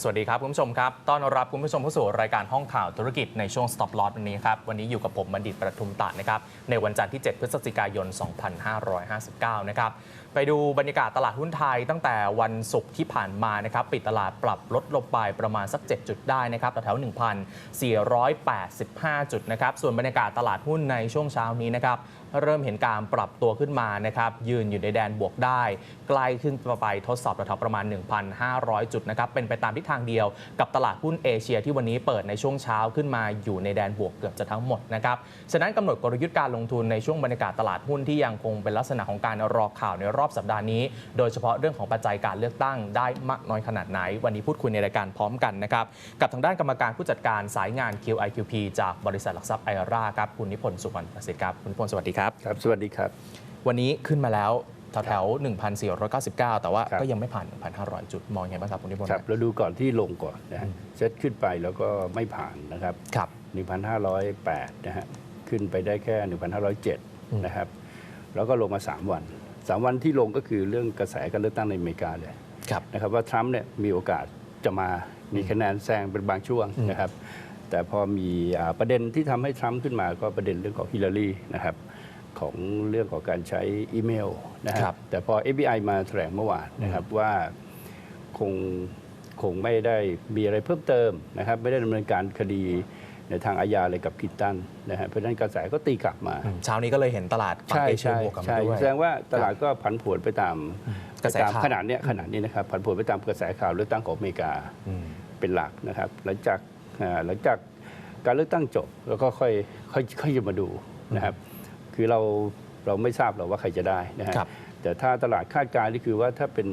สวัสดีครับ คุณผู้ชมครับ ต้อนรับคุณผู้ชมเข้าสู่รายการห้องข่าวธุรกิจในช่วง Stop Loss วันนี้ครับ วันนี้อยู่กับผมบัณฑิตประทุมตะนะครับ ในวันจันทร์ที่ 7 พฤศจิกายน 2559 นะครับ ไปดูบรรยากาศตลาดหุ้นไทยตั้งแต่วันศุกร์ที่ผ่านมานะครับ ปิดตลาดปรับลดลงไปประมาณสัก 7 จุดได้นะครับแถวๆ1,485 จุดนะครับ ส่วนบรรยากาศตลาดหุ้นในช่วงเช้านี้นะครับเริ่มเห็นการปรับตัวขึ้นมานะครับยืนอยู่ในแดนบวกได้ ใกล้ขึ้นไปทดสอบแถวๆประมาณ 1,500 จุดนะครับเป็นไปตามทิศทางเดียวกับตลาดหุ้นเอเชียที่วันนี้เปิดในช่วงเช้าขึ้นมาอยู่ในแดนบวกเกือบจะทั้งหมดนะครับฉะนั้นกำหนดกลยุทธ์การลงทุนในช่วงบรรยากาศตลาดหุ้นที่ยังคงเป็นลักษณะของการรอข่าวในรอบสัปดาห์นี้ โดยเฉพาะเรื่องของปัจจัยการเลือกตั้งได้มากน้อยขนาดไหน วันนี้พูดคุยในรายการพร้อมกันนะครับกับทางด้านกรรมการผู้จัดการสายงาน QIQP จากบริษัทหลักทรัพย์ไอราครับคุณนิพนธ์สุวรรณประสิทธิ์ครับคุณนิพนธ์สวัสดีครับ ครับสวัสดีครับ วันนี้ขึ้นมาแล้วแถวๆ1,499 แต่ว่าครับก็ยังไม่ผ่าน 1,500 จุด มองยังไงบ้างครับคุณนิพนธ์ครับเราดูก่อนที่ลงก่อนนะฮะเซตขึ้นไปแล้วก็ไม่ผ่านนะครับครับ1,508 นะฮะ ขึ้นไปได้แค่อืม1,507 นะครับ แล้วก็ลงมา 3 วัน 3 วันที่ลงก็คือเรื่องกระแสการเลือกตั้งในอเมริกาเลยครับนะครับว่าทรัมป์เนี่ยมีโอกาสจะมามีคะแนนแซงเป็นบางช่วงอืมนะครับ แต่พอมีอ่าประเด็นที่ทำให้ทรัมป์ขึ้นมาก็ประเด็นเรื่องของฮิลลารีนะครับ ของเรื่องของการใช้อีเมลนะฮะครับแต่พอ FBI มาแถลงเมื่อวานนะครับว่าคงคงไม่ได้มีอะไรเพิ่มเติมนะครับ ไม่ได้ดำเนินการคดีในทางอาญาอะไรกับคิดตันนะฮะเพราะฉะนั้นกระแสก็ตีกลับมาอืมเช้านี้ก็เลยเห็นตลาดฝั่งใช่เอเชียใช่บวกกลับมาใช่ด้วยแสดงว่าตลาดก็ผันผวนไปตามกระแสไปตามข่าวขนาดเนี้ยขนาดนี้นะครับผันผวนไปตามกระแสข่าวเลือกตั้งของอเมริกาอืมเป็นหลักนะครับ หลังจากอ่าหลังจากการเลือกตั้งจบแล้วก็ค่อยค่อยค่อยจะมาดูนะครับ คือเราเราไม่ทราบหรอกว่าใครจะได้นะฮะครับแต่ถ้าตลาดคาดการณ์นี่คือว่าถ้าเป็น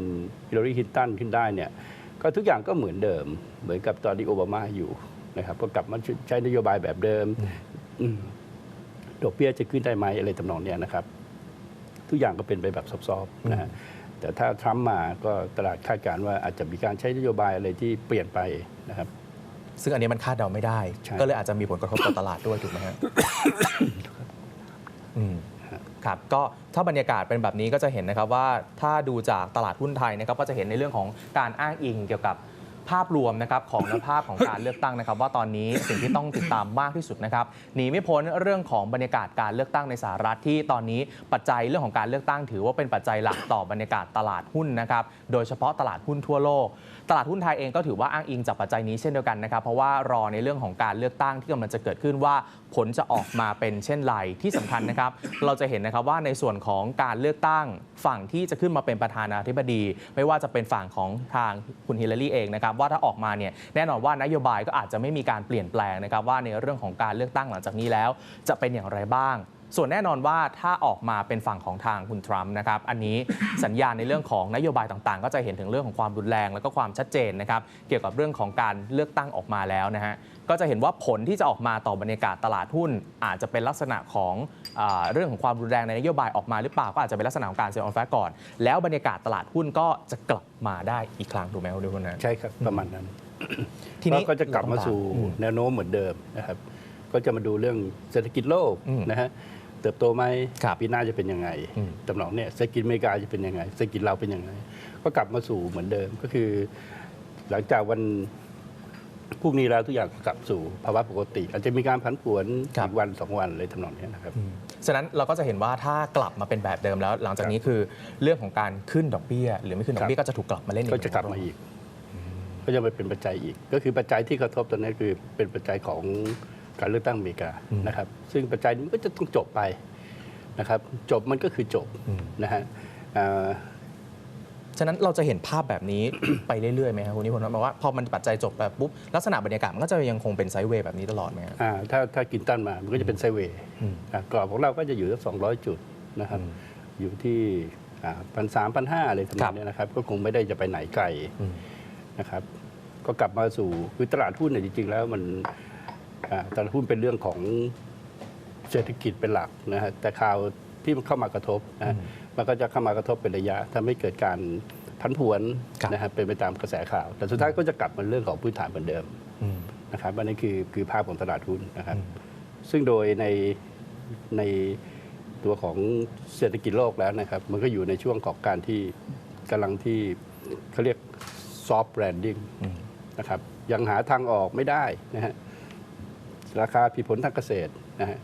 ฮิลลารีคลินตันขึ้นได้เนี่ยก็ทุกอย่างก็เหมือนเดิม เหมือนกับตอนที่โอบามาอยู่นะครับก็กลับมาใช้นโยบายแบบเดิมอืมดอกเบี้ยจะขึ้นได้ไหมอะไรทำนองเนี้ยนะครับ ทุกอย่างก็เป็นไปแบบซอฟๆนะฮะแต่ถ้าทรัมป์มาก็ตลาดคาดการณ์ว่าอาจจะมีการใช้นโยบายอะไรที่เปลี่ยนไปนะครับ ซึ่งอันนี้มันคาดเดาไม่ได้ใช่ก็เลยอาจจะมีผลกระทบต่อตลาดด้วยถูกไหมฮะ อืมครับก็ถ้าบรรยากาศเป็นแบบนี้ก็จะเห็นนะครับว่าถ้าดูจากตลาดหุ้นไทยนะครับก็จะเห็นในเรื่องของการอ้างอิงเกี่ยวกับภาพรวมนะครับของสภาพของการเลือกตั้งนะครับ ว่าตอนนี้สิ่งที่ต้องติดตามมากที่สุดนะครับหนีไม่พ้นเรื่องของบรรยากาศการเลือกตั้งในสหรัฐที่ตอนนี้ปัจจัยเรื่องของการเลือกตั้ง ถือว่าเป็นปัจจัยหลักต่อบรรยากาศตลาดหุ้นนะครับโดยเฉพาะตลาดหุ้นทั่วโลก ตลาดหุ้นไทยเองก็ถือว่าอ้างอิงจากปัจจัยนี้เช่นเดียวกันนะครับเพราะว่ารอในเรื่องของการเลือกตั้งที่กำลังจะเกิดขึ้นว่า ผลจะออกมาเป็นเช่นไรที่สำคัญนะครับ เราจะเห็นนะครับว่าในส่วนของการเลือกตั้งฝั่งที่จะขึ้นมาเป็นประธานาธิบดี ไม่ว่าจะเป็นฝั่งของทางคุณฮิลลารีเองนะครับว่าถ้าออกมาเนี่ยแน่นอนว่านโยบายก็อาจจะไม่มีการเปลี่ยนแปลงนะครับว่าในเรื่องของการเลือกตั้งหลังจากนี้แล้ว จะเป็นอย่างไรบ้างส่วนแน่นอนว่าถ้าออกมาเป็นฝั่งของทางคุณทรัมป์นะครับ อันนี้สัญญาณในเรื่องของนโยบายต่างๆ ก็จะเห็นถึงเรื่องของความรุนแรง แล้วก็ความชัดเจนนะครับ เกี่ยวกับเรื่องของการเลือกตั้งออกมาแล้วนะฮะ ก็จะเห็นว่าผลที่จะออกมาต่อบรรยากาศตลาดหุ้น อาจจะเป็นลักษณะของอาเรื่องของความรุนแรงในนโยบายออกมาหรือเปล่าก็อาจจะเป็นลักษณะของการเซลล์ออนแฟก่อน แล้วบรรยากาศตลาดหุ้นก็จะกลับมาได้อีกครั้งถูกไหมครับคุณนะใช่ครับประมาณนั้นทีนี้แล้วก็จะกลับมาสู่อืมแนวโน้มเหมือนเดิมนะครับก็จะมาดูเรื่องเศรษฐกิจโลกอืมนะฮะเติบโตไหมครับปีหน้าจะเป็นยังไงอืมตำหนองเนี่ยเศรษฐกิจอเมริกาจะเป็นยังไงเศรษฐกิจเราเป็นยังไง ก็กลับมาสู่เหมือนเดิมก็คือ หลังจากวัน พรุ่งนี้แล้วทุกอย่างกลับสู่ภาวะปกติ อาจจะมีการผันผวนครับอีกวันสองวันเลยทำนองเนี้ยนะครับฉะนั้นเราก็จะเห็นว่าถ้ากลับมาเป็นแบบเดิมแล้ว หลังจากนี้คือเรื่องของการขึ้นดอกเบี้ย หรือไม่ขึ้นดอกเบี้ยก็จะถูกกลับมาเล่นอีกก็จะกลับมาอีก ก็จะมาเป็นปัจจัยอีก ก็คือปัจจัยที่กระทบตอนนี้คือเป็นปัจจัยของการเลือกตั้งอเมริกานะครับ ซึ่งปัจจัยนี้มันก็จะต้องจบไปนะครับ จบมันก็คือจบนะฮะอ่า ฉะนั้นเราจะเห็นภาพแบบนี้ไปเรื่อยๆไหมครับคุณนิพนธ์หมายว่าพอมันปัจจัยจบแบบปุ๊บลักษณะบรรยากาศมันก็จะยังคงเป็นไซด์เวย์แบบนี้ตลอดไหมครับอ่าถ้าถ้ากินตันมามันก็จะเป็นไซด์เวย์อืมอ่ากรอบของเราก็จะอยู่ที่สองร้อยจุดนะครับอยู่ที่พันสามพันห้าอะไรทำนครัอบงเนี้ยนะครับ ก็คงไม่ได้จะไปไหนไกลอืมนะครับ ก็กลับมาสู่คือตลาดหุ้นเนี่ยจริง ๆ แล้วมันอ่าตลาดหุ้นเป็นเรื่องของเศรษฐกิจเป็นหลักนะฮะแต่ข่าว ที่มันเข้ามากระทบนะฮะมันก็จะเข้ามากระทบเป็นระยะทำให้เกิดการพันผวนครับนะฮะเป็นไปตามกระแสข่าว แต่สุดท้ายก็จะกลับมาเรื่องของพื้นฐานเหมือนเดิมอืมนะครับอันนี้คือคือภาพของตลาดหุ้นนะครับอืมซึ่งโดยในในตัวของเศรษฐกิจโลกแล้วนะครับ มันก็อยู่ในช่วงของการที่กำลังที่เขาเรียก soft landing อืมนะครับยังหาทางออกไม่ได้นะฮะราคาผิดผลทางเกษตรนะฮะ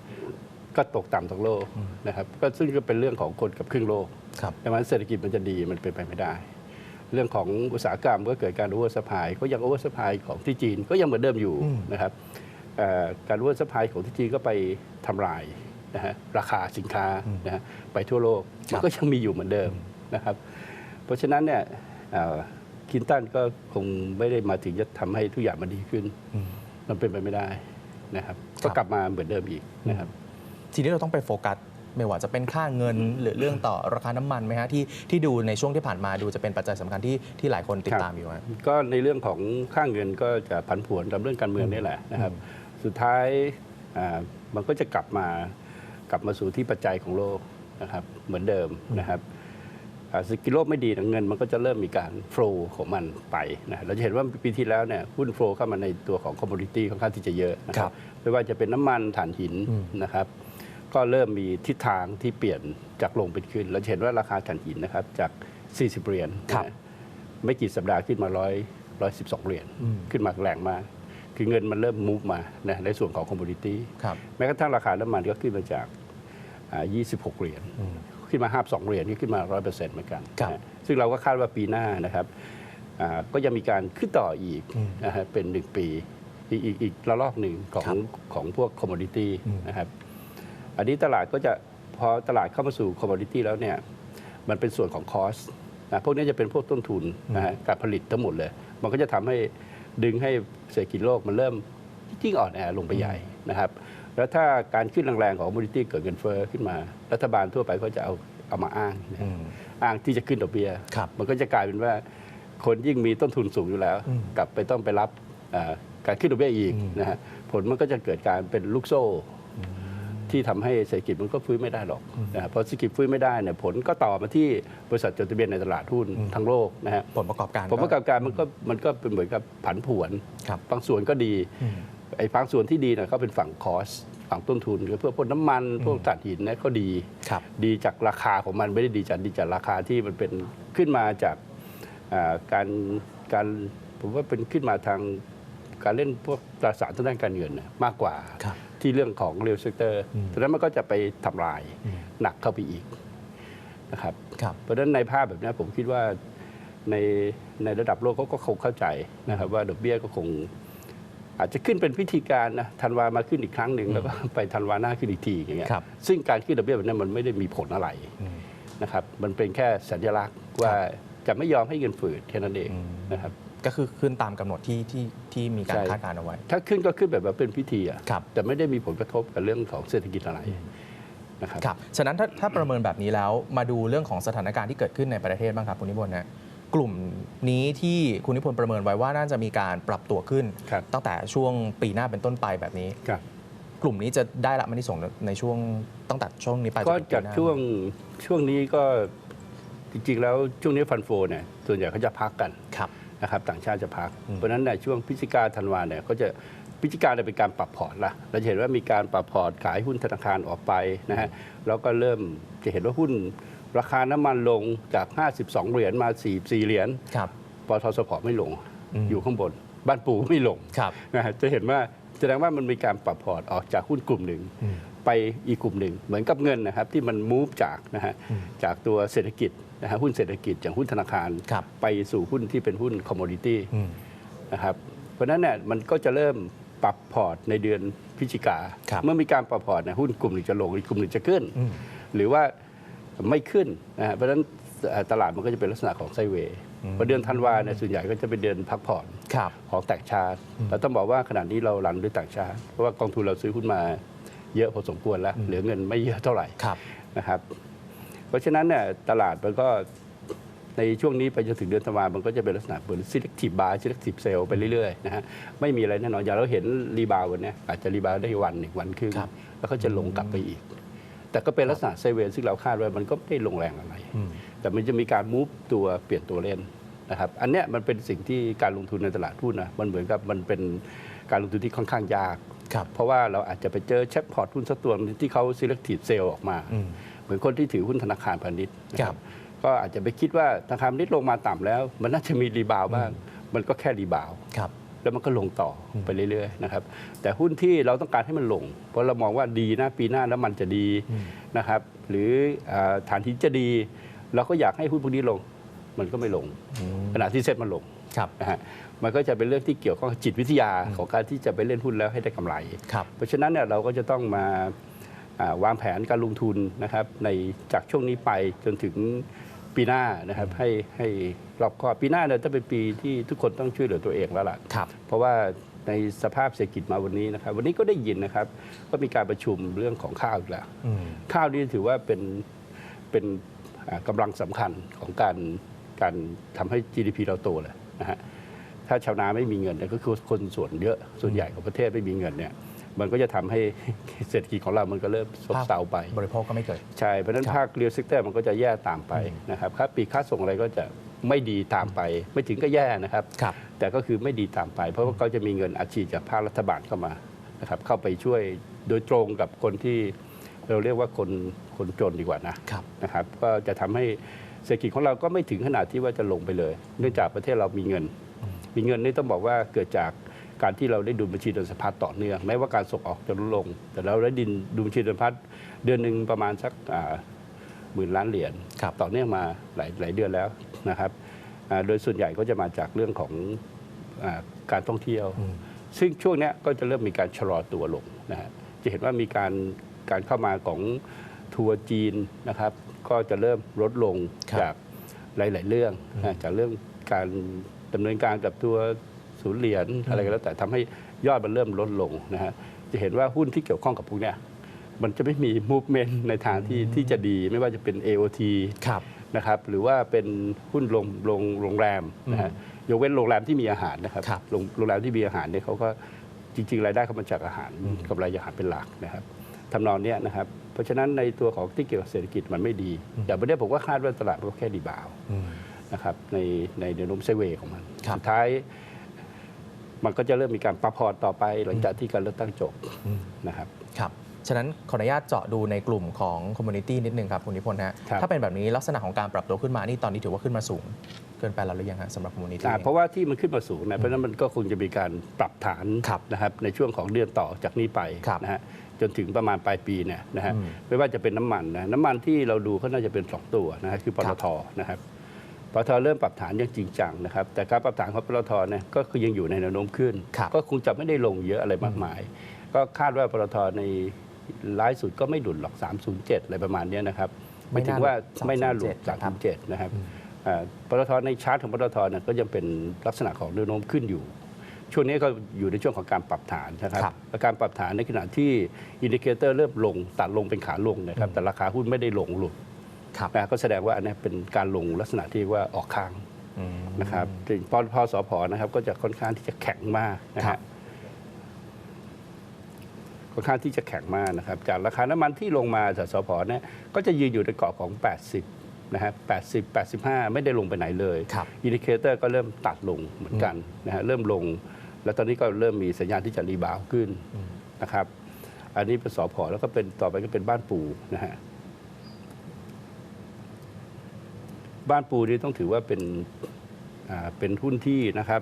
ก็ตกต่ำทั้งโลกนะครับก็ซึ่งก็เป็นเรื่องของคนกับครึ่งโลกครับดังนั้นเศรษฐกิจมันจะดีมันเป็นไปไม่ได้ เรื่องของอุตสาหกรรมก็เกิดการโอเวอร์สปายก็ยังโอเวอร์สปายของที่จีนก็ยังเหมือนเดิมอยู่อืมนะครับเอ่อการโอเวอร์สปายของที่จีนก็ไปทำลายนะฮะราคาสินค้านะฮะไปทั่วโลกครัมับนก็ยังมีอยู่เหมือนเดิมนะครับ เพราะฉะนั้นเนี่ยเอ่อคลินตันก็คงไม่ได้มาถึงจะทำให้ทุกอย่างมันดีขึ้นอืมมันเป็นไปไม่ได้นะครับครับ ก็กลับมาเหมือนเดิมอีกนะครับ ทีนี้เราต้องไปโฟกัสไม่ว่าจะเป็นค่าเงินหรือเรื่องต่อราคาน้ำมันไหมฮะที่ที่ดูในช่วงที่ผ่านมาดูจะเป็นปัจจัยสำคัญที่ที่หลายคนติดครับตามอยู่ฮะ ก็ในเรื่องของค่าเงินก็จะผันผวนกับเรื่องการเมืองนี่แหละนะครับ สุดท้ายอ่ามันก็จะกลับมากลับมาสู่ที่ปัจจัยของโลกนะครับ เหมือนเดิมนะครับอ่าเศรษฐกิจโลกไม่ดีนะเงินมันก็จะเริ่มมีการโฟลของมันไปนะเราจะเห็นว่าปีที่แล้วเนี่ยหุ้นโฟลเข้ามาในตัวของคอมมูนิตี้ค่อนข้างที่จะเยอะนะคครัรับบไม่ว่าจะเป็นน้ำมันถ่านหินอืมนะครับ ก็เริ่มมีทิศทางที่เปลี่ยนจากลงเป็นขึ้น เราจะเห็นว่าราคาถ่านหินนะครับจาก 40 เหรียญครับนะไม่กี่สัปดาห์ขึ้นมาร้อยร้อยสิบสองเหรียญอืมขึ้นมาแรงมาก คือเงินมันเริ่มมูฟมานะในส่วนของคอมมูนิตี้ครับแม้กระทั่งราคาน้ำมันก็ขึ้นมาจากอ่า26 เหรียญอืมขึ้นมา 52 เหรียญนี่ขึ้นมา 100%เหมือนกันครับนะซึ่งเราก็คาดว่าปีหน้านะครับอ่าก็ยังมีการขึ้นต่ออีกอืมนะฮะเป็น 1 ปี อีกอีกอีกระลอกหนึ่งของครับของพวกคอมมูนิตี้อืมนะครับ อันนี้ตลาดก็จะพอตลาดเข้ามาสู่คอมมูนิตี้แล้วเนี่ยมันเป็นส่วนของคอสนะพวกนี้จะเป็นพวกต้นทุนนะฮะการผลิตทั้งหมดเลย มันก็จะทำให้ดึงให้เศรษฐกิจโลกมันเริ่มยิ่งอ่อนแอลงไปใหญ่นะครับแล้วถ้าการขึ้นแรงๆของคอมมูนิตี้เกิดเงินเฟ้อขึ้นมา รัฐบาลทั่วไปก็จะเอาเอามาอ้างนะอืฮะมอ้างที่จะขึ้นดอกเบี้ยครับมันก็จะกลายเป็นว่าคนยิ่งมีต้นทุนสูงอยู่แล้วอืมกลับไปต้องไปรับอ่าการขึ้นดอกเบี้ยอีกอืมนะฮะผลมันก็จะเกิดการเป็นลูกโซ่ ที่ทำให้เศรษฐกิจมันก็ฟื้นไม่ได้หรอกนะฮะพอเศรษฐกิจฟื้นไม่ได้เนี่ยผลก็ต่อมาที่บริษัทจดทะเบียนในตลาดหุ้นทั้งโลกนะฮะผลประกอบการผลประกอบการมันก็มันก็เป็นเหมือนกับผันผวนครับบางส่วนก็ดีอืมไอ้บางส่วนที่ดีเนี่ยเขาเป็นฝั่งคอสฝั่งต้นทุนหรือเพื่อพวกน้ำมันพวกถ่านหินเนี่ยก็ดีครับดีจากราคาของมันไม่ได้ดีจากดีจากราคาที่มันเป็นขึ้นมาจากอ่าการการผมว่าเป็นขึ้นมาทางการเล่นพวกตราสารทางด้านการเงินน่ะมากกว่าครับ ที่เรื่องของเรียลเซกเตอร์อืมฉะนั้นมันก็จะไปทำลายอืมหนักเข้าไปอีกนะครับครับเพราะฉะนั้นในภาพแบบนี้ผมคิดว่าในในระดับโลกเขาก็คงเข้าใจนะครับ ว่าดอกเบี้ยก็คง อาจจะขึ้นเป็นพิธีการนะธันวามาขึ้นอีกครั้งหนึ่งแล้วก็ไปธันวาหน้าขึ้นอีกทีอย่างเงี้ยครับซึ่งการขึ้นดอกเบี้ยแบบนี้มันไม่ได้มีผลอะไรอืมนะครับ มันเป็นแค่สัญลักษณ์ว่าจะไม่ยอมให้เงินฝืดแค่นั้นเองอืมนะครับ ก็คือขึ้นตามกำหนดที่ที่ที่มีการใช่ คาดการณ์เอาไว้ ถ้าขึ้นก็ขึ้นแบบว่าเป็นพิธีอะครับ แต่ไม่ได้มีผลกระทบกับเรื่องของเศรษฐกิจอะไรนะครับ ครับ ฉะนั้นถ้าถ้าประเมินแบบนี้แล้วมาดูเรื่องของสถานการณ์ที่เกิดขึ้นในประเทศบ้างครับคุณนิพนธ์นะกลุ่มนี้ที่คุณนิพนธ์ประเมินไว้ว่าน่าจะมีการปรับตัวขึ้น ครับ ตั้งแต่ช่วงปีหน้าเป็นต้นไปแบบนี้ ครับ กลุ่มนี้จะได้รับมันที่ส่งส์ในช่วงตั้งแต่ช่วงนี้ไปจนก็ถึงปีจากหน้าช่วงช่วงนี้ก็จริงๆแล้วช่วงนี้ฟันโฟเนี่ยส่วนใหญ่เขาจะพักกัน ครับ นะครับต่างชาติจะพักอืมเพราะฉะนั้นในช่วงพฤศจิกาธันวาเนี่ยก็จะพฤศจิกาเนี่ยเป็นการปรับพอร์ตละเราจะเห็นว่ามีการปรับพอร์ตขายหุ้นธนาคารออกไปนะฮะแล้วก็เริ่มจะเห็นว่าหุ้นราคาน้ำมันลงจาก 52 เหรียญมา 4 4 เหรียญครับปตทสพไม่ลงอืมอยู่ข้างบน บ้านปูไม่ลงครับนะฮะจะเห็นว่าแสดงว่ามันมีการปรับพอร์ตออกจากหุ้นกลุ่มหนึ่งอืม ไปอีกกลุ่มหนึ่ง เหมือนกับเงินนะครับที่มันมูฟจากนะฮะอืมจากตัวเศรษฐกิจนะฮะหุ้นเศรษฐกิจอย่างหุ้นธนาคาร ครับไปสู่หุ้นที่เป็นหุ้นคอมม o ดิตี้อืมนะครับเพราะฉะนั้นเนี่ยมันก็จะเริ่มปรับพอร์ตในเดือนพฤศจิกา ครับเมื่อมีการปรับพอร์ตเนี่ยหุ้นกลุ่มหนึ่งจะลงอีกกลุ่มหนึ่งจะขึ้น อืม หรือว่าไม่ขึ้นนะฮะเพราะฉะนั้นเอ่อตลาดมันก็จะเป็นลักษณะของไซด์เวย์อืมพอเดือนธันวาเนี่ยส่วนใหญ่ก็จะเป็นเดือนพักผ่อน ครับ ของต่างชาติเราต้องบอกว่าขณะนี้เรารันด้วยต่างชาติ เพราะว่ากองทุนเราซื้อหุ้นมา เยอะพอสมควรแล้ว เหลือเงินไม่เยอะเท่าไหร่ครับนะครับ เพราะฉะนั้นเนี่ยตลาดมันก็ในช่วงนี้ไปจนถึงเดือนธันวามันก็จะเป็นลักษณะเหมือน selective buy selective sell ไปเรื่อยๆนะฮะไม่มีอะไรแน่นอนอย่างเราเห็นรีบาววันเนี้ยอาจจะรีบาวได้วันหนึ่งวันครึ่งครับแล้วก็จะลงกลับไปอีก แต่ก็เป็นลักษณะไซด์เวย์ซึ่งเราคาดว่ามันก็ไม่ได้ลงแรงอะไรอืมแต่มันจะมีการมูฟตัวเปลี่ยนตัวเล่นนะครับอันเนี้ยมันเป็นสิ่งที่การลงทุนในตลาดหุ้นนะมันเหมือนกับมันเป็นการลงทุนที่ค่อนข้างยากครับ เพราะว่าเราอาจจะไปเจอแช็คพอร์ตหุ้นสักตัวหนึ่งที่เขา selective sale ออกมาอืมเหมือนคนที่ถือหุ้นธนาคารพาณิชย์นะคครัรับบก็อาจจะไปคิดว่าธนาคารพาณิชย์ลงมาต่ำแล้ว มันน่าจะมีรีบาวด์บ้าง มันก็แค่รีบาวด์ครับแล้วมันก็ลงต่อไปเรื่อยๆนะครับแต่หุ้นที่เราต้องการให้มันลง เพราะเรามองว่าดีนะปีหน้าแล้วมันจะดีนะครับหรืออาฐานที่จะดี เราก็อยากให้หุ้นพวกนี้ลง มันก็ไม่ลงขณะที่เซ็ตมันลง ครับนะฮะมันก็จะเป็นเรื่องที่เกี่ยวข้องกับจิตวิทยาของการที่จะไปเล่นหุ้นแล้วให้ได้กำไร ครับ เพราะฉะนั้นเนี่ยเราก็จะต้องมาอ่าวางแผนการลงทุนนะครับในจากช่วงนี้ไปจนถึงปีหน้านะครับให้ให้รอบคอบปีหน้าเนี่ยต้องเป็นปีที่ทุกคนต้องช่วยเหลือตัวเองแล้วล่ะ ครับ เพราะว่าในสภาพเศรษฐกิจมาวันนี้นะครับ วันนี้ก็ได้ยินนะครับ ก็มีการประชุมเรื่องของข้าวอีกแล้ว อืม ข้าวนี่ถือว่าเป็นเป็นอ่ากำลังสำคัญของการการทำให้ GDP เราโตเลย นะฮะถ้าชาวนาไม่มีเงินเนี่ยก็คือคนส่วนเยอะส่วนใหญ่ของประเทศไม่มีเงินเนี่ยมันก็จะทำให้เศรษฐกิจของเรามันก็เริ่มซบเซาไป บริโภคก็ไม่เกิด ใช่ เพราะฉะนั้นครับภาคเรียลเซกเตอร์มันก็จะแย่ตามไปนะครับค่าปีกค่าส่งอะไรก็จะไม่ดีตามไป ไม่ถึงก็แย่นะครับครับ แต่ก็คือไม่ดีตามไป เพราะว่าเขาจะมีเงินอัดฉีดจากภาครัฐบาลเข้ามานะครับเข้าไปช่วยโดยตรงกับคนที่เราเรียกว่าคนคนจนดีกว่านะครับนะครับ ก็จะทำให้ เศรษฐกิจของเราก็ไม่ถึงขนาดที่ว่าจะลงไปเลย เนื่องจากประเทศเรามีเงิน มีเงินนี่ต้องบอกว่าเกิดจากการที่เราได้ดุลบัญชีเดินสะพัดต่อเนื่องแม้ว่าการส่งออกจะลดลง แต่เราได้ดินดุลบัญชีเดินสะพัดเดือนหนึ่งประมาณสักหมื่นล้านเหรียญครับต่อเนื่องมาหลายหลายเดือนแล้วนะครับอ่าโดยส่วนใหญ่ก็จะมาจากเรื่องของอาการท่องเที่ยวอืมซึ่งช่วงเนี้ยก็จะเริ่มมีการชะลอตัวลงนะฮะจะเห็นว่ามีการการเข้ามาของ ทัวร์จีนนะครับ ก็จะเริ่มลดลงครับจากหลาย ๆ เรื่องนะจากเรื่องการดำเนินการกับตัวศูนย์เหรียญอะไรก็แล้วแต่ทำให้ยอดมันเริ่มลดลงนะฮะจะเห็นว่าหุ้นที่เกี่ยวข้องกับพวกเนี้ยมันจะไม่มี movement ในทางที่ที่จะดีไม่ว่าจะเป็น AOT ครับนะครับหรือว่าเป็นหุ้นโรงโรงโรงแรมนะฮะยกเว้นโรงแรมที่มีอาหารนะครับครับโรงโรงแรมที่มีอาหารเนี่ยเขาก็จริงๆรายได้เขามาจากอาหารกำไรอาหารเป็นหลักนะครับทำนองเนี้ยนะครับเพ ราะฉะนั้นในตัวของที่เกี่ยวกับเศรษฐกิจมันไม่ดี แต่ประเด็นผมก็คาดว่าตลาดมันก็แค่ดีบาวอืมนะครับในในแนวโน้มไซด์เวย์ของมันครับสุดท้าย มันก็จะเริ่มมีการปรับพอร์ตต่อไป หลังจากที่การเลือกตั้งจบอืมนะครับครับฉะนั้นขออนุญาตเจาะดูในกลุ่มของคอมมูนิตี้นิดนึงครับคุณนิพนธ์ฮะครับถ้าเป็นแบบนี้ลักษณะของการปรับตัวขึ้นมานี่ตอนนี้ถือว่าขึ้นมาสูง เกินไปแล้วหรือยังฮะสำหรับคอมมูนิตี้อ่าเพราะว่าที่มันขึ้นมาสูงนะเพราะฉะนั้นมันก็คงจะมีการปรับฐานครับนะครับในช่วงของเดือนต่อจากนี้ไปครับนะฮะ จนถึงประมาณปลายปีเนี่ยนะฮะอืมไม่ว่าจะเป็นน้ำมันนะน้ำมันที่เราดูก็น่าจะเป็น 2 ตัวนะฮะคือปตทนะครับปตทเริ่มปรับฐานอย่างจริงจังนะครับ แต่การปรับฐานของปตทเนี่ยก็คือยังอยู่ในแนวโน้มขึ้นครับก็คงจะไม่ได้ลงเยอะอะไรมากมาย ก็คาดว่าปตทในร้ายสุดก็ไม่หลุดหรอก 307 อะไรประมาณเนี้ยนะครับไม่ไม่ถึงน่าหลุดว่าไม่น่าหลุด307 นะครับ307นะครับอ่าปตทในชาร์ตของปตทเนี่ยก็ยังเป็นลักษณะของแนวโน้มขึ้นอยู่ ช่วงนี้ก็อยู่ในช่วงของการปรับฐานนะครับครับและการปรับฐานในขณะที่อินดิเคเตอร์เริ่มลงตัดลงเป็นขาลงนะครับแต่ราคาหุ้นไม่ได้ลงหลุดครับ นะก็แสดงว่าอันนี้เป็นการลงลักษณะที่ว่าออกข้างอืม นะครับถึงพอพอสพนะครับก็จะค่อนข้างที่จะแข็งมากนะครัฮะบ ค่อนข้างที่จะแข็งมากนะครับ จากราคาน้ำมันที่ลงมาจากสพเนี่ยก็จะยืนอยู่ในกรอบของ 80นะฮะ80 85 ไม่ได้ลงไปไหนเลย ครับ อินดิเคเตอร์ก็เริ่มตัดลงเหมือนกันนะฮะเริ่มลง แล้วตอนนี้ก็เริ่มมีสัญญาณที่จะรีบาวด์ขึ้นนะครับ อันนี้เป็นสพแล้วก็เป็นต่อไปก็เป็นบ้านปูนะฮะบ้านปูนี่ต้องถือว่าเป็นอ่าเป็นหุ้นที่นะครับ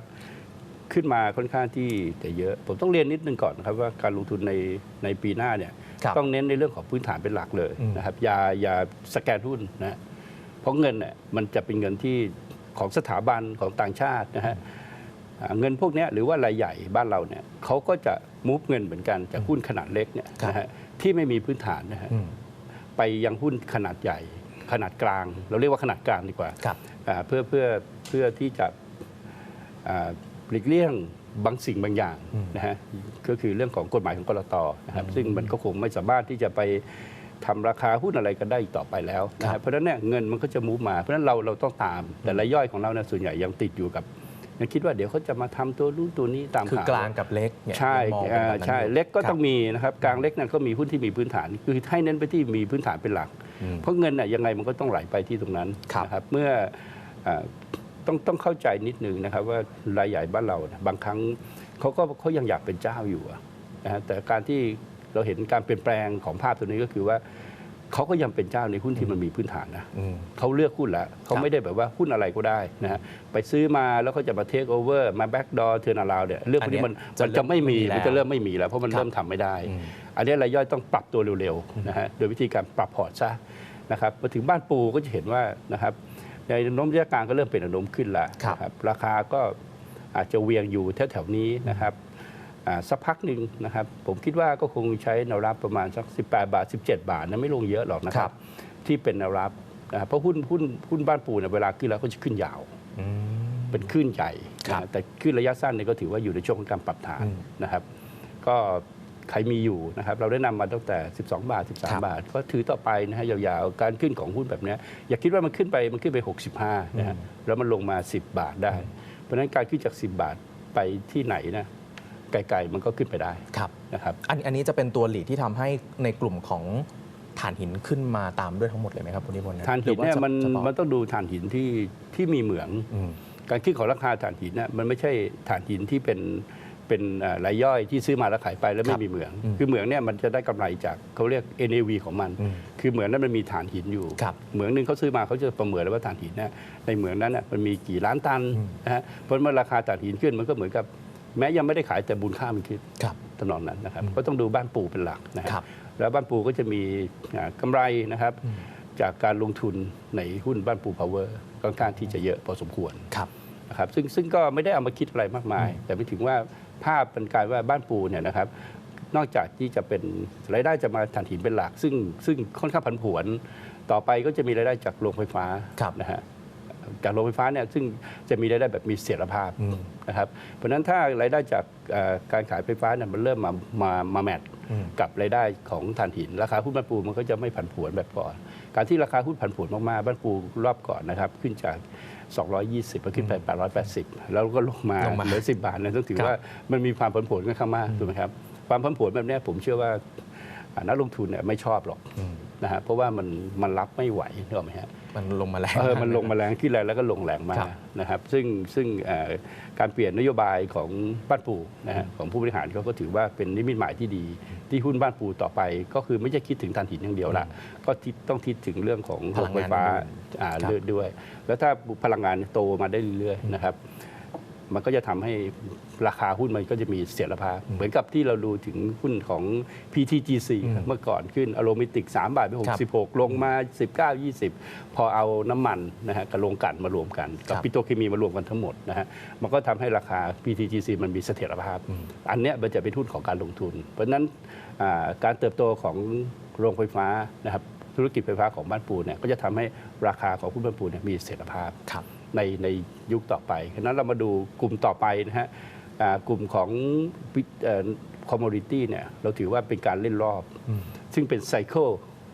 ขึ้นมาค่อนข้างที่จะเยอะ ผมต้องเรียนนิดนึงก่อนนะครับว่าการลงทุนในในปีหน้าเนี่ยครับต้องเน้นในเรื่องของพื้นฐานเป็นหลักเลยอืมนะครับอย่าอย่าสแกนหุ้นนะฮะเพราะเงินเนี่ยมันจะเป็นเงินที่ของสถาบันของต่างชาตินะฮะอ่า เงินพวกเนี้ยหรือว่ารายใหญ่บ้านเราเนี่ยเขาก็จะมูฟเงินเหมือนกันจากหุ้นขนาดเล็กเนี่ยครับนะฮะที่ไม่มีพื้นฐานนะฮะอืมไปยังหุ้นขนาดใหญ่ ขนาดกลาง เราเรียกว่าขนาดกลางดีกว่าครับอ่าเพื่อเพื่อเพื่อที่จะอ่าหลีกเลี่ยงบางสิ่งบางอย่างอืมนะฮะก็คือเรื่องของกฎหมายของกรตนะครับซึ่งมันก็คงไม่สามารถที่จะไปทำราคาหุ้นอะไรกันได้อีกต่อไปแล้วนะครัฮะบเพราะฉะนั้นเนี่ยเงินมันก็จะมูฟมาเพราะฉะนั้นเราเราต้องตาม แต่รายย่อยของเราเนี่ยส่วนใหญ่ยังติดอยู่กับ ยังคิดว่าเดี๋ยวเขาจะมาทำตัวนู้นตัวนี้ตามคือข่าวกลางกับเล็กเนี่ยใช่ยังมองเป็นอ่าแบบนั้นใช่อยู่เล็กก็ครับต้องมีนะครับกลางเล็กนั่นก็มีหุ้นที่มีพื้นฐาน คือให้เน้นไปที่มีพื้นฐานเป็นหลักอืมเพราะเงินน่ะยังไงมันก็ต้องไหลไปที่ตรงนั้นครับนะครับเมื่ออ่าต้องต้องเข้าใจนิดนึงนะครับว่ารายใหญ่บ้านเราเนี่ยบางครั้งเขาก็เขายังอยากเป็นเจ้าอยู่อะนะฮะแต่การที่เราเห็นการเปลี่ยนแปลงของภาพตัวนี้ก็คือว่า เขาก็ยังเป็นเจ้าในหุ้นที่มันมีพื้นฐานนะอืมเขาเลือกหุ้นแล้วเขาครับไม่ได้แบบว่าหุ้นอะไรก็ได้นะฮะไปซื้อมาแล้วก็จะมาเทคโอเวอร์มาแบ็กดอร์เทอร์นาลาวเนี่ยเรื่องพวกนี้มันอันเนี้ยมันจะไม่มีจะเริ่มมันจะเริ่มไม่มีแล้ว เพราะมันครับเริ่มทำไม่ได้อืมอันนี้รายย่อยต้องปรับตัวเร็วๆนะฮะโดยวิธีการปรับพอร์ตซะนะครับมาถึงบ้านปูก็จะเห็นว่านะครับในแนวโน้มระยะกลางก็เริ่มเป็นแนวโน้มขึ้นแล้วครับนะครับราคาก็อาจจะเวียงอยู่แถวๆนี้นะครับอ่า สักพักหนึ่งนะครับ ผมคิดว่าก็คงใช้แนวรับประมาณสัก 18 บาท 17 บาทนะไม่ลงเยอะหรอกนะคครัรับบที่เป็นแนวรับนะครับเพราะหุ้นหุ้นหุ้นบ้านปูเนี่ยเวลาขึ้นแล้วก็จะขึ้นยาวอืมเป็นคลื่นใหญ่ครับนะแต่คลื่นระยะสั้นเนี่ยก็ถือว่าอยู่ในช่วงของการปรับฐานอืมนะครับ ก็ใครมีอยู่นะครับ เราได้นำมาตั้งแต่ 12 บาทครับ13 บาท ก็ถือต่อไปนะฮะยาวๆ การขึ้นของหุ้นแบบเนี้ยอย่าคิดว่ามันขึ้นไปมันขึ้นไป 65นะฮะแล้วมันลงมา 10 บาทได้ เพราะฉะนั้นการขึ้นจาก 10 บาทไปที่ไหนนะ ไกลๆมันก็ขึ้นไปได้ครับนะครับ อันอันนี้จะเป็นตัวหลีดที่ทำให้ในกลุ่มของฐานหินขึ้นมาตามด้วยทั้งหมดเลยไหมครับคุณนิพนธ์ฐานหินเนี่ยมันหรือว่าเฉพาะมันต้องดูฐานหินที่ที่มีเหมือง อืม การขึ้นของราคาถ่านหินน่ะมันไม่ใช่ถ่านหินที่เป็นเป็นเอ่อรายย่อยที่ซื้อมาแล้วขายไปแล้วคไม่รับมีเหมือง อืมคือเหมืองเนี่ยมันจะได้กำไรจากเขาเรียก NAV ของมัน อืมคือเหมืองนั้นมันมีถ่านหินอยู่ ครับเหมืองหนึ่งเขาซื้อมาเขาจะประเมินแล้วว่าถ่านหินเนี่ยในเหมืองนั้นน่ะมันมีกี่ล้านตันอืมนะฮะเพราะเมื่อราคาถ่านหินขึ้นมันก็เหมือนกับ แม้ยังไม่ได้ขายแต่บุญค่ามันขึ้นครับตำนองนั้นนะครับอืมก็ต้องดูบ้านปูเป็นหลักนะฮะครับ แล้วบ้านปูก็จะมีอ่ากำไรนะครับอืมจากการลงทุนในหุ้นบ้านปูพาวเวอร์ค่อนข้างที่จะเยอะพอสมควรครับนะครับซึ่งซึ่งก็ไม่ได้เอามาคิดอะไรมากมาย แต่ไม่ถึงว่าภาพเป็นการว่าบ้านปูเนี่ยนะครับนอกจากที่จะเป็นรายได้จะมาถ่านหินเป็นหลัก ซึ่งซึ่งค่อนข้างผันผวน ต่อไปก็จะมีรายได้จากโรงไฟฟ้าครับนะฮะ จากโรงไฟฟ้าเนี่ยซึ่งจะมีรายได้แบบมีเสถียรภาพอืมนะครับเพราะฉะนั้นถ้ารายได้จากเอ่อการขายไฟฟ้าเนี่ยมันเริ่มมามามาแมทอืมกับรายได้ของถ่านหิน ราคาหุ้นบ้านปูมันก็จะไม่ผันผวนแบบก่อน การที่ราคาหุ้นผันผวนมากๆบ้านปูรอบก่อนนะครับ ขึ้นจาก 220มันขึ้นไป 880 แล้วก็ลงมาลงมาเหลือ 10 บาทเนี่ยต้องถือครับว่ามันมีความผันผวนค่อนข้างมากถูกไหมครับความผันผวนแบบเนี้ยผมเชื่อว่าอ่านักลงทุนเนี่ยไม่ชอบหรอกอืม นะฮะเพราะว่ามันมันรับไม่ไหวนึกออกไหมฮะมันลงมาแล้วเออมันลงมาแรงขึ้นแรงแล้วก็ลงแรงมาครักบนะครับ ซึ่งซึ่งเอ่อการเปลี่ยนนโยบายของบ้านปูนะฮะของผู้บริหารเขาก็ถือว่าเป็นนิมิตหมายที่ดี ที่หุ้นบ้านปูต่อไป ก็คือไม่ใช่คิดถึงถ่านหินอย่างเดียวละก็คิดต้องคิดถึงเรื่องของพโรลังงไฟงานฟ้าด้วยอ่าครับเลือดด้วย แล้วถ้าพลังงานโตมาได้เรื่อยๆนะครับมันก็จะทำให้ ราคาหุ้นมันก็จะมีเสถียรภาพ เหมือนกับที่เราดูถึงหุ้นของ PTGC อืมเมื่อก่อนขึ้นอโรมิติก 3 บาทไปครับ66 ลงมา 19 20 พอเอาน้ำมันนะฮะกับโรงกลั่นมารวมกันกับครับปิโตรเคมีมารวมกันทั้งหมดนะฮะมันก็ทำให้ราคา PTGC มันมีเสถียรภาพอืมอันเนี้ยมันจะเป็นทุนของการลงทุน เพราะฉะนั้นอ่าการเติบโตของโรงไฟฟ้านะครับธุรกิจไฟฟ้าของบ้านปูเนี่ยก็จะทำให้ราคาของหุ้นบ้านปูเนี่ยมีเสถียรภาพครับในในยุคต่อไปฉะนั้นเรามาดูกลุ่มต่อไปนะฮะอ่า กลุ่มของคอมม o ดิตี้เนี่ยเราถือว่าเป็นการเล่นรอบอืมซึ่งเป็นไซเคิล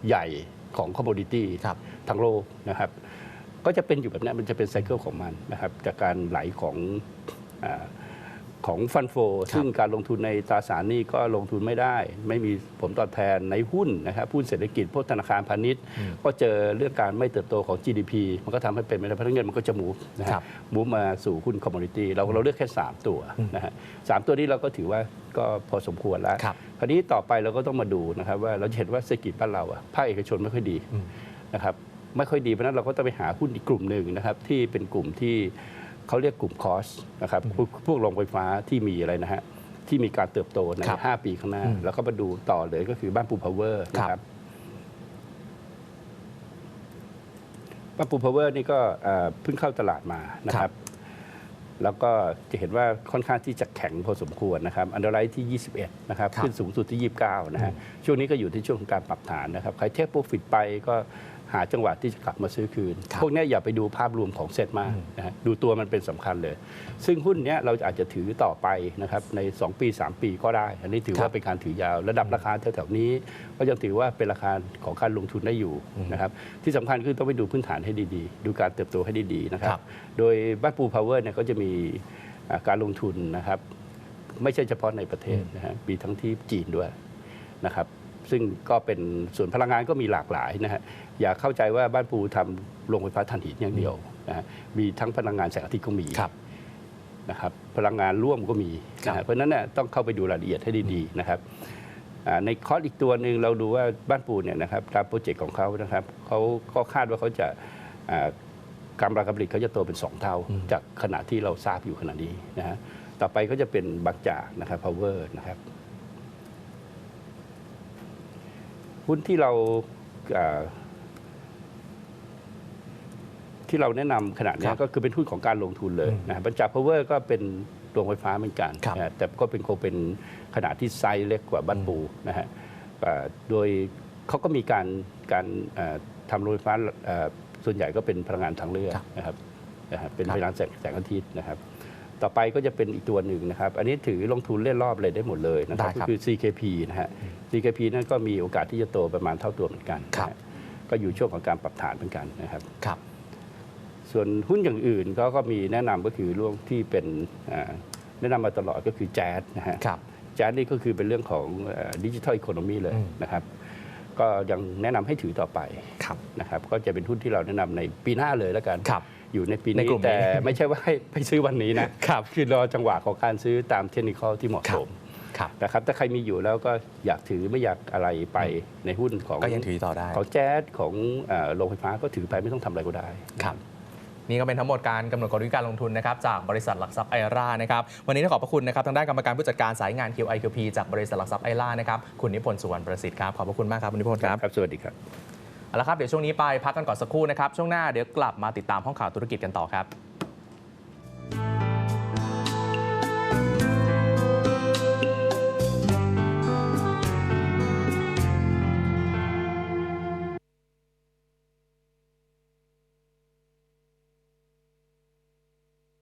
ใหญ่ของคอมม o ดิตี้ครับทั้งโลกนะครับ ก็จะเป็นอยู่แบบนี้มันจะเป็นไซเคิลของมันนะครับจากการไหลของอา ของฟันโฟซึ่งการลงทุนในตราสารหนี้ก็ลงทุนไม่ได้ ไม่มีผลตอบแทนในหุ้นนะครับหุ้นเศรษฐกิจพวกธนาคารพาณิชย์อืมก็เจอเรื่องการไม่เติบโตของ GDP มันก็ทำให้เป็นไม่ได้เพราะเงินมันก็จะมูฟนะครัฮะบมูฟมาสู่หุ้นคอมม o ดิตี้เราเราเลือกแค่ 3 ตัวอืมนะฮะสามตัวนี้เราก็ถือว่าก็พอสมควรแล้วครับคราวนี้ต่อไปเราก็ต้องมาดูนะครับว่าเราจะเห็นว่าเศรษฐกิจบ้านเราอะภาคเอกชนไม่ค่อยดีอืมนะครับไม่ค่อยดีเพราะฉะนั้นเราก็ต้องไปหาหุ้นอีกกลุ่มหนึ่งนะครับที่เป็นกลุ่มที่ เขาเรียกกลุ่มคอสนะครับพวกพวกโรงไฟฟ้าที่มีอะไรนะฮะที่มีการเติบโตในครับ5ปีข้างหน้าอืมแล้วก็มาดูต่อเลยก็คือบ้านปูพาวเวอร์นะคครัรับบบ้านปูพาวเวอร์นี่ก็เอ่อเพิ่งเข้าตลาดมานะคครัรับบแล้วก็จะเห็นว่าค่อนข้างที่จะแข็งพอสมควรนะครับ อันเดอร์ไลท์ที่ 21 นะครับครับ ขึ้นสูงสุดที่ 29 นะฮะช่วงนี้ก็อยู่ที่ช่วงของการปรับฐานนะครับ ใครเทคโปรฟิตไปก็ หาจังหวะที่จะกลับมาซื้อคืนครับพวกเนี้ยอย่าไปดูภาพรวมของเซ็ตมากอืมนะฮะดูตัวมันเป็นสำคัญเลย ซึ่งหุ้นเนี้ยเราอาจจะถือต่อไปนะครับใน 2 ปี 3 ปีก็ได้ อันนี้ถือครัว่าบเป็นการถือยาวระดับราคาแถวๆนี้ ก็ยังถือว่าเป็นราคาของการลงทุนได้อยู่อืมนะครับที่สำคัญคือต้องไปดูพื้นฐานให้ดีๆ ดูการเติบโตให้ดีๆนะครัครับบโดยบ้านปูพาวเวอร์เนี่ยก็จะมีอ่าการลงทุนนะครับไม่ใช่เฉพาะในประเทศนะฮะมีทั้งที่จีนด้วยนะครับ ซึ่งก็เป็นส่วนพลังงานก็มีหลากหลายนะฮะอย่าเข้าใจว่าบ้านปูทำโรงไฟฟ้าถ่านหินอย่างเดียวนะฮะมีทั้งพลังงานแสงอาทิตย์ก็มีครับนะครับพลังงานร่วมก็มีครับนะฮะเพราะฉะนั้นเนี่ยต้องเข้าไปดูรายละเอียดให้ดีๆนะครับอ่าในคอร์สอีกตัวหนึ่งเราดูว่าบ้านปูเนี่ยนะครับตามโปรเจกต์ของเขานะครับเขาก็คาดว่าเขาจะอ่ากำลังการผลิตเขาจะโตเป็น 2 เท่า จากขนาดที่เราทราบอยู่ขณะนี้นะฮะต่อไปก็จะเป็นบางจากนะครับ power นะครับ หุ้นที่เราอ่าที่เราแนะนำขณะเนี้คยรับก็คือเป็นหุ้นของการลงทุนเลยนะฮะบรรจาก power ก็เป็นโรงไฟฟ้าเหมือนกันครับนะฮะแต่ก็เป็นคงเป็นขนาดที่ไซส์เล็กกว่าบ้านปูนะฮะอ่าโดยเขาก็มีการการอ่าทำโรงไฟฟ้าอ่าส่วนใหญ่ก็เป็นพลังงานทางเลือกครับนะครับนะฮะเป็นครับพลังงานแสงแสงอาทิตย์นะครับ ต่อไปก็จะเป็นอีกตัวหนึ่งนะครับ อันนี้ถือลงทุนเล่นรอบเลยได้หมดเลยนะครับได้คก็รับคือ CKP นะฮะ CKP นั่นก็มีโอกาสที่จะโตประมาณเท่าตัวเหมือนกัน ครับนะฮะก็อยู่ช่วงของการปรับฐานเหมือนกันนะครับ ครับ ส่วนหุ้นอย่างอื่นก็ก็มีแนะนำก็คือเรื่องที่เป็นอ่าแนะนำมาตลอดก็คือแจ๊สนะฮะ ครับ แจ๊สนี่ก็คือเป็นเรื่องของดิจิทัลอีโคโนมีเลยอืม นะครับ ก็ยังแนะนำให้ถือต่อไปครับ นะครับ ก็จะเป็นหุ้นที่เราแนะนำในปีหน้าเลยแล้วกัน ครับ อยู่ในปีในนี้กลุ่มนี้แต่ไม่ใช่ว่าให้ไปซื้อวันนี้นะครับ คือรอจังหวะของการซื้อตามเทคนิคที่เหมาะสมครับ นะครับถ้าใครมีอยู่แล้วก็อยากถือไม่อยากอะไรไปในหุ้นของก็ยังถือต่อได้ของแจ๊สของเอ่อโรงไฟฟ้าก็ถือไปไม่ต้องทำอะไรก็ได้ครับนี่ก็เป็นทั้งหมดการกำหนดกลยุทธ์การลงทุนนะครับจากบริษัทหลักทรัพย์ไอรานะครับวันนี้ต้องขอบพระคุณนะครับทางด้านกรรมการผู้จัดการสายงาน QIQP จากบริษัทหลักทรัพย์ไอรานะครับคุณนิพนธ์สุวรรณประสิทธิ์ครับขอบพระคุณมากครับคุณนิพนธ์ครับครับสวัสดีครับเอาละครับเดี๋ยวช่วงนี้ไปพักกันก่อนสักครู่นะครับช่วงหน้าเดี๋ยวกลับมาติดตามห้องข่าวธุรกิจกันต่อครับ